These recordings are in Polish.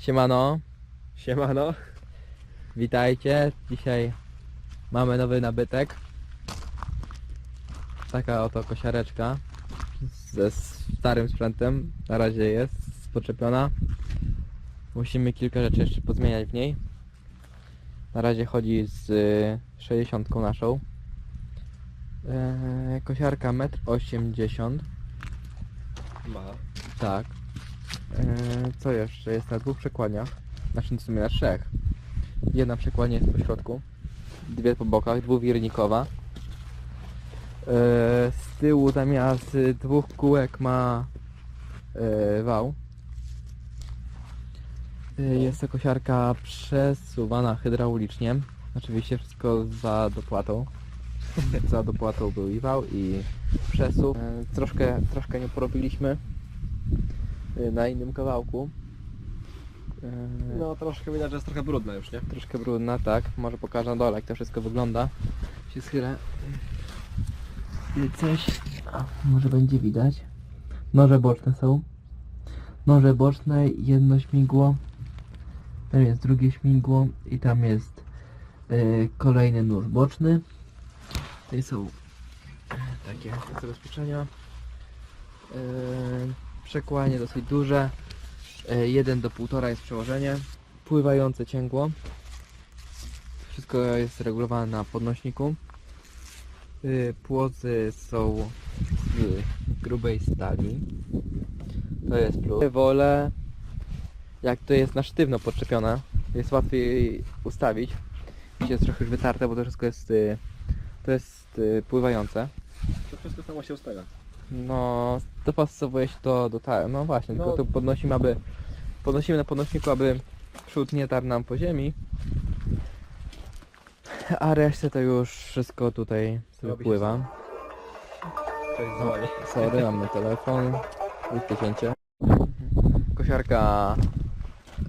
Siemano, Siemano. witajcie. Dzisiaj mamy nowy nabytek. Taka oto kosiareczka ze starym sprzętem. Na razie jest podczepiona. Musimy kilka rzeczy jeszcze pozmieniać w niej. Na razie chodzi z y, 60 naszą. Eee, kosiarka 1,80 m. Ma. Tak. Eee, co jeszcze? Jest na dwóch przekładniach. Znaczy w sumie na trzech. Jedna przekładnia jest po środku. Dwie po bokach, dwuwiernikowa. Eee, z tyłu zamiast dwóch kółek ma e, wał. Jest to kosiarka przesuwana hydraulicznie. Oczywiście wszystko za dopłatą. za dopłatą był i wał i przesuw. Troszkę, troszkę nie porobiliśmy na innym kawałku. Eee, No troszkę widać, że jest trochę brudna już, nie? Troszkę brudna, tak. Może pokażę na dole, jak to wszystko wygląda. Się schylę. I Coś... A, może będzie widać. Noże boczne są. Noże boczne, jedno śmigło. Tam jest drugie śmigło i tam jest e, kolejny nóż boczny. Tutaj są takie zabezpieczenia. E, przekłanie dosyć duże. E, 1 do 1,5 jest przełożenie. Pływające cięgło. Wszystko jest regulowane na podnośniku. Y, Płozy są z grubej stali. To jest plus. Wolę, jak to jest na sztywno podczepione, jest łatwiej ustawić. Jeśli jest trochę już wytarte, bo to wszystko jest, y, to jest pływające. To wszystko samo się ustawia. No, dopasowuje się to do ta, no właśnie, No. tylko to podnosimy, aby podnosimy na podnośniku, aby przód nie tarł nam po ziemi. A resztę to już wszystko tutaj sobie Robi się pływa. Cześć, dzwoni. Sorry, mamy telefon. Wycięcie. Kosiarka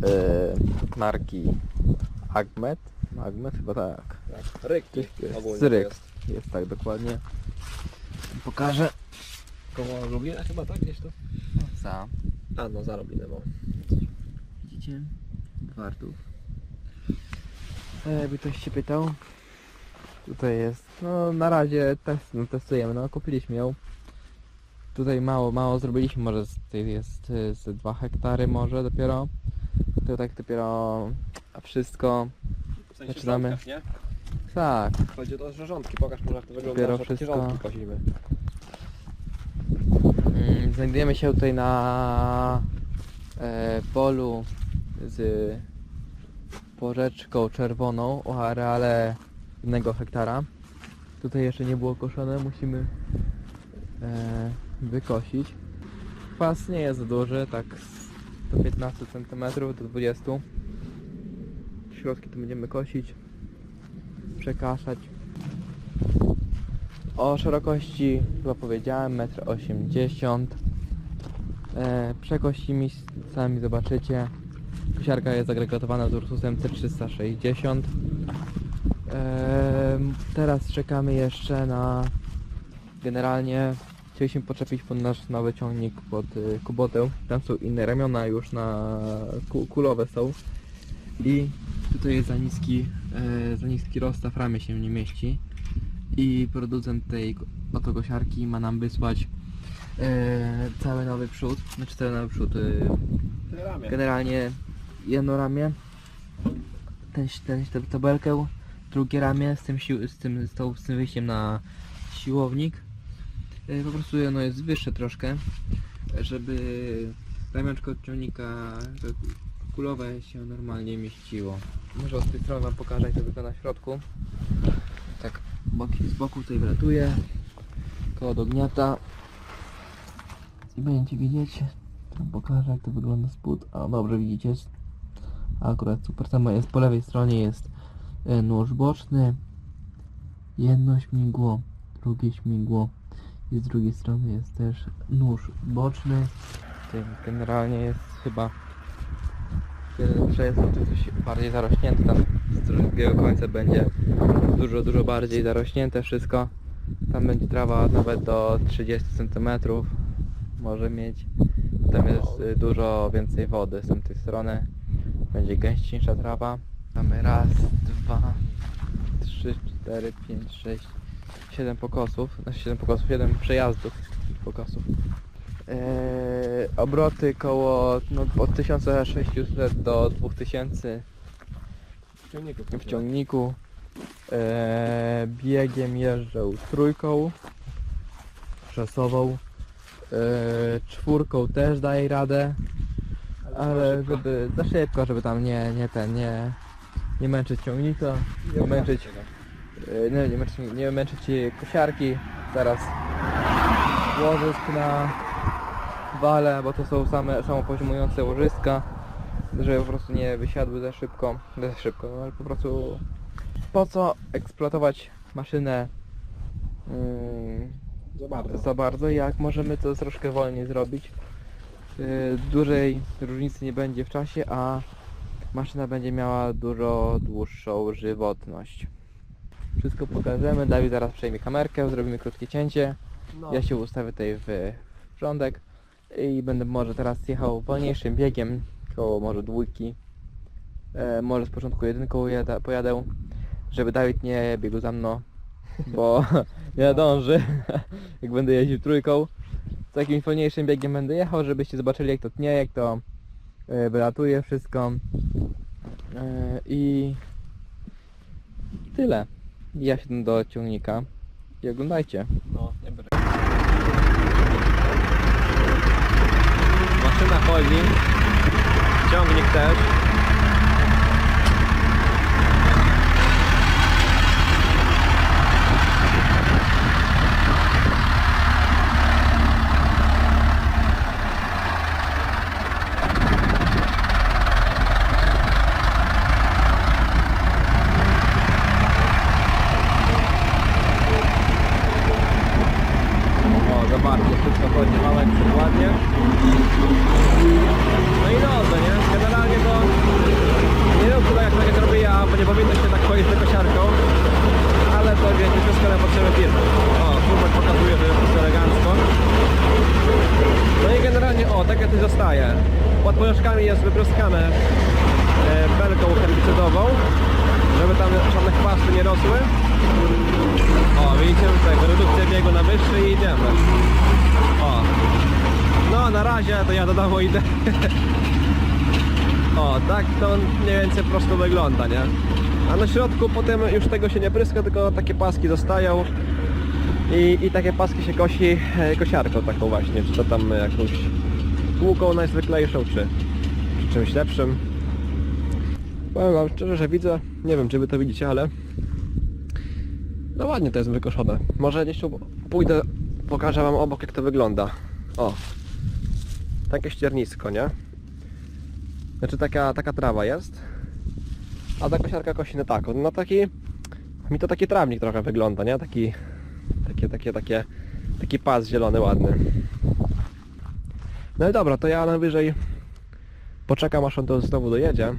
y, marki Agmet. Agmet chyba tak. Tak. Ryk. ogólnie Z ryk. jest. Jest tak dokładnie. Pokażę. Koło Lublina chyba, tak? Gdzieś to? Za. A no, za Lublinem, o. Widzicie? Gwartów. E, Jakby ktoś się pytał. Tutaj jest, no na razie test, no, testujemy, no kupiliśmy ją. Tutaj mało, mało zrobiliśmy, może z, jest y, z 2 hektary może dopiero. To tak dopiero a wszystko. W sensie Zaczynamy. rządkach, nie? Tak, Chodzi o to, że rządki. Pokaż może jak to wygląda, Dopiero że takie wszystko. rządki kosimy. Znajdujemy się tutaj na e, polu z porzeczką czerwoną o areale jednego hektara. Tutaj jeszcze nie było koszone, musimy e, wykosić. Pas nie jest duży, tak do 15 cm, do 20 Środki tu będziemy kosić, przekaszać. O szerokości chyba powiedziałem 1,80 m. E, przekosimy, sami zobaczycie. Kosiarka jest agregatowana z Ursusem C360. E, teraz czekamy jeszcze na... Generalnie chcieliśmy podczepić pod nasz nowy ciągnik pod y, kubotę. Tam są inne ramiona już na ku, kulowe są. I tutaj jest za niski, e, za niski rozstaw ramy się nie mieści i producent tej oto kosiarki ma nam wysłać e, cały nowy przód, znaczy cały nowy przód, Ramię. generalnie jedno ramię, ten, ten, tę tabelkę, drugie ramię z tym, sił, z tym, z, tą, z tym wyjściem na siłownik. E, po prostu ono jest wyższe troszkę, żeby ramionczko od ciągnika kulowe się normalnie mieściło. Może z tej strony wam pokażę jak to wygląda w środku. Boki, z boku tutaj wlatuje koło do gniata. I będziecie widzieć Wam pokażę jak to wygląda spód. A dobrze widzicie? Akurat super samo jest po lewej stronie jest e, nóż boczny. Jedno śmigło drugie śmigło. I z drugiej strony jest też nóż boczny. Generalnie jest chyba że jest coś bardziej zarośnięte tam z drugiego końca będzie dużo, dużo bardziej zarośnięte wszystko. Tam będzie trawa nawet do 30 cm może mieć. Tam jest y, dużo więcej wody z tamtej strony. Będzie gęściejsza trawa. Mamy raz, dwa, trzy, cztery, pięć, sześć, siedem pokosów. Znaczy siedem pokosów, siedem przejazdów pokosów. Eee, obroty koło no, od 1600 do 2000 W ciągniku. w ciągniku. Biegiem jeżdżą trójką, szosową, eee, czwórką też daje radę, ale żeby za szybko, żeby tam nie, nie ten, nie, nie męczyć ciągnika, nie męczyć, eee, nie, nie męczyć, nie męczyć kosiarki, zaraz łożysk na wale, bo to są same samopoziomujące łożyska, żeby po prostu nie wysiadły za szybko, za szybko, no ale po prostu po co eksploatować maszynę mm, Za bardzo. za bardzo, jak możemy to troszkę wolniej zrobić. Yy, dużej różnicy nie będzie w czasie, a maszyna będzie miała dużo dłuższą żywotność. Wszystko pokażemy, Dawid zaraz przejmie kamerkę, zrobimy krótkie cięcie. No. Ja się ustawię tutaj w rządek i będę może teraz jechał wolniejszym biegiem, koło może dwójki. E, może z początku jedynką jada, pojadę, żeby Dawid nie biegł za mną, bo nie nadąży, jak będę jeździł trójką. Z jakimś wolniejszym biegiem będę jechał, żebyście zobaczyli jak to tnie, jak to e, wylatuje wszystko. E, I tyle. Ja siedzę do ciągnika i oglądajcie. No, nie. Maszyna chodzi. Ciągnik też. O, zobaczcie, wszystko chodzi małe przykładnie. No i dobrze, nie? Generalnie to nie wiem chyba jak tak zrobię ja, bo nie powinno się tak chodzić z kosiarką. Ale to wiecie, wszystko na potrzeby firmy. O, Kubek pokazuje, że jest wszystko elegancko. No i generalnie, o, tak jak tu zostaje. Pod pożyczkami jest wypryskane e, belką herbicydową, żeby tam żadne chwasty nie rosły. O, widzicie, tak, redukcja biegu na wyższy i idziemy. O. No, na razie to ja do domu idę. O, tak to mniej więcej po prostu wygląda, nie? A na środku potem już tego się nie pryska, tylko takie paski zostają. I, i takie paski się kosi e, kosiarką taką właśnie, czy to tam jakąś kółką najzwyklejszą, czy, czy czymś lepszym. Powiem wam szczerze, że widzę, nie wiem czy wy to widzicie, ale no ładnie to jest wykoszone. Może tu pójdę, pokażę wam obok jak to wygląda. O. Takie ściernisko, nie? Znaczy taka, taka trawa jest. A ta kosiarka kosi na taką. No taki... Mi to taki trawnik trochę wygląda, nie? Taki... Takie, takie, takie... Taki pas zielony ładny. No i dobra, to ja najwyżej poczekam aż on to znowu dojedzie.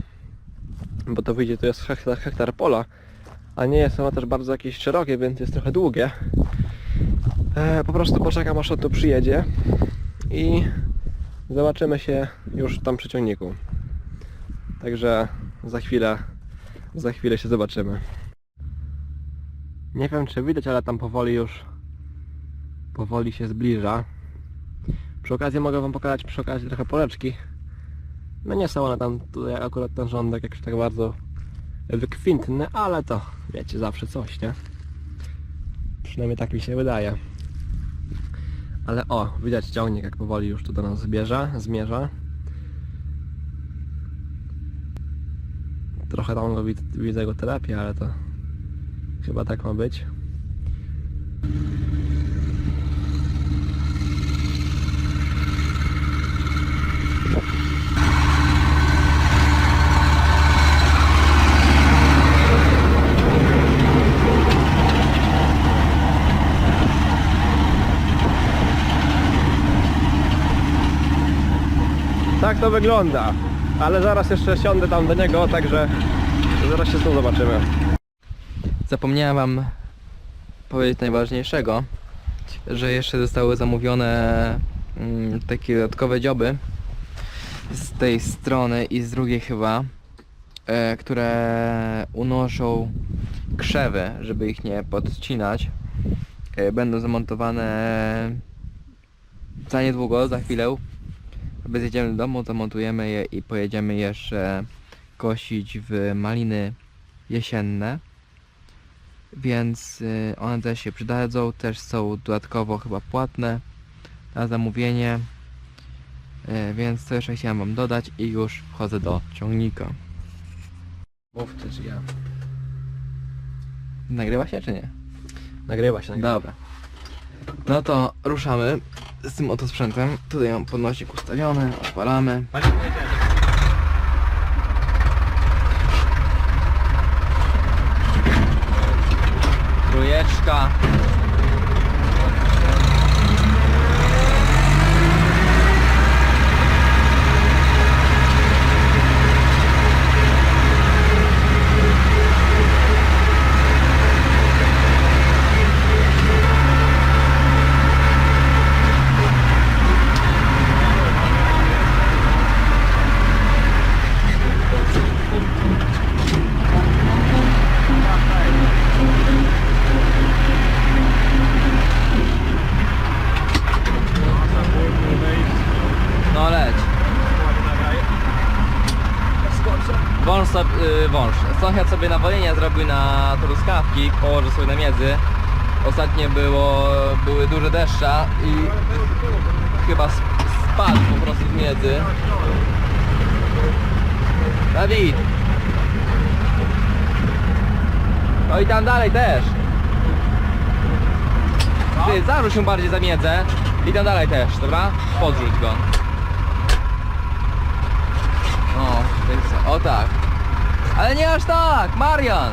Bo to wyjdzie, to jest hektar, hektar pola a nie jest ono też bardzo jakieś szerokie, więc jest trochę długie. E, po prostu poczekam aż on tu przyjedzie i zobaczymy się już tam przy ciągniku. Także za chwilę, za chwilę się zobaczymy. Nie wiem czy widać, ale tam powoli już powoli się zbliża. Przy okazji mogę wam pokazać przy okazji trochę poleczki. No nie są one tam tutaj akurat ten rządek jakiś tak bardzo wykwintny, ale to wiecie, zawsze coś, nie? Przynajmniej tak mi się wydaje. Ale o, widać ciągnik jak powoli już tu do nas zbierza, zmierza. Trochę tam go wid- widzę go terapię, ale to chyba tak ma być. Tak to wygląda. Ale zaraz jeszcze siądę tam do niego, także zaraz się znów zobaczymy. Zapomniałem wam powiedzieć najważniejszego, że jeszcze zostały zamówione mm, takie dodatkowe dzioby z tej strony i z drugiej chyba e, które unoszą krzewy, żeby ich nie podcinać, e, będą zamontowane za niedługo, za chwilę. Sobie zjedziemy do domu, zamontujemy je i pojedziemy jeszcze kosić w maliny jesienne. Więc y, one też się przydadzą, też są dodatkowo chyba płatne na zamówienie. Y, więc to jeszcze chciałem wam dodać i już wchodzę do ciągnika. Mów ty czy ja. Nagrywa się czy nie? Nagrywa się, nagrywa. Dobra. No to ruszamy z tym oto sprzętem. Tutaj mam podnosik ustawiony, odpalamy. Trójeczka. No leć. Wąż, sobie, y, wąż. Sąsiad sobie nawolenie zrobił na truskawki, położył sobie na miedzy. Ostatnio było, były duże deszcze i chyba sp- spadł po prostu z miedzy. Dawid! No i tam dalej też. Ty, zarzuć się bardziej za miedzę i tam dalej też, dobra? Podrzuć go. O, o tak. Ale nie aż tak, Marian!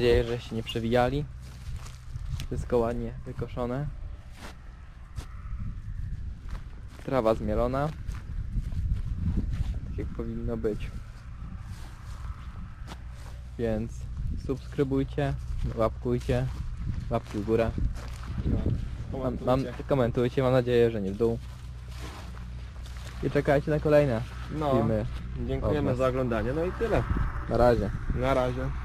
Nadzieję, że się nie przewijali. Wszystko ładnie wykoszone. Trawa zmielona. Tak jak powinno być. Więc subskrybujcie, łapkujcie, łapki w górę. Mam, mam, komentujcie, mam nadzieję, że nie w dół. I czekajcie na kolejne No, filmy. dziękujemy za oglądanie. No i tyle. Na razie. Na razie.